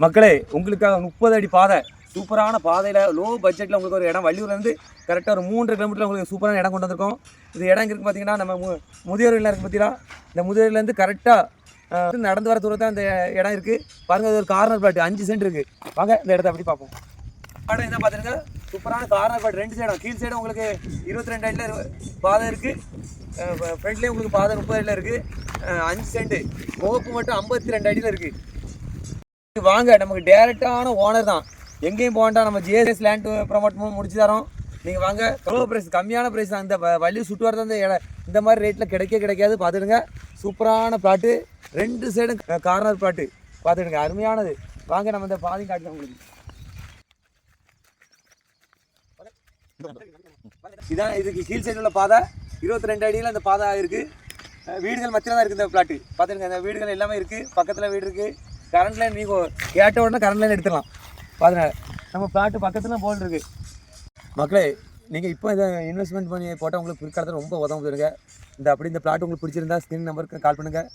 மக்களே உங்களுக்காக முப்பது அடி பாதை சூப்பரான பாதையில் லோ பட்ஜெட்டில் உங்களுக்கு ஒரு இடம் வள்ளியூர்லேருந்து கரெக்டாக ஒரு மூன்று கிலோமீட்டர் உங்களுக்கு சூப்பரான இடம் கொண்டு வந்திருக்கோம். இது இடம் இருக்குது பார்த்தீங்கன்னா நம்ம மு முதியோர் இருக்குது பார்த்தீங்கன்னா இந்த முதியோர்லேருந்து கரெக்டாக நடந்து வர தூரத்தில் அந்த இடம் இருக்குது பாருங்கள் அது ஒரு கார்னர் பிளாட் அஞ்சு சென்ட் இருக்குது வாங்க இந்த இடத்த அப்படி பார்ப்போம். இடம் என்ன பார்த்துருங்க சூப்பரான கார்னர் பிளாட் ரெண்டு சைடும் கீழ் சைடும் உங்களுக்கு இருபத்தி ரெண்டு அடியில் பாதை இருக்குது ஃப்ரண்ட்லேயும் உங்களுக்கு பாதை முப்பது அடியில் இருக்குது அஞ்சு சென்ட் முகப்பு மட்டும் ஐம்பத்தி ரெண்டு அடியில் இருக்குது வாங்க நமக்கு டேரெக்டான ஓனர் தான். எங்கேயும் போக வேண்டாம் நம்ம ஜிஎஸ்எஸ் லேண்ட் ப்ரொமோட் முடிச்சு தரோம். நீங்கள் வாங்க. எவ்வளோ ப்ரைஸ் கம்மியான ப்ரைஸ் தான். இந்த வள்ளி சுட்டு வரது அந்த இடம் இந்த மாதிரி ரேட்டில் கிடைக்க கிடைக்காது. பார்த்துடுங்க. சூப்பரான பிளாட்டு ரெண்டு சைடும் கார்னர் பிளாட்டு பார்த்துடுங்க. அருமையானது. வாங்க நம்ம இந்த பாதையும் காட்டுங்க உங்களுக்கு. இதான் இதுக்கு கீழ் சைடில் உள்ள பாதை. இருபத்தி ரெண்டு அடியில் அந்த பாதை இருக்குது வீடுகள் மத்தியில் தான் இருக்குது இந்த பிளாட்டு பார்த்துருங்க இந்த வீடுகள் எல்லாமே இருக்குது பக்கத்தில் வீடு இருக்குது கரண்ட் லைன் நீ கேட்ட உடனே கரண்ட் லைன் எடுத்துடலாம். பாருங்க நம்ம பிளாட்டு பக்கத்தில் போல் மக்களே நீங்கள் இப்போ இதை இன்வெஸ்ட்மெண்ட் பண்ணி போட்டால் உங்களுக்கு பிற்காலத்தில் ரொம்ப உதவும் இந்த அப்படி இந்த பிளாட் உங்களுக்கு பிடிச்சிருந்தா ஸ்கிரீன் நம்பருக்கு கால் பண்ணுங்கள்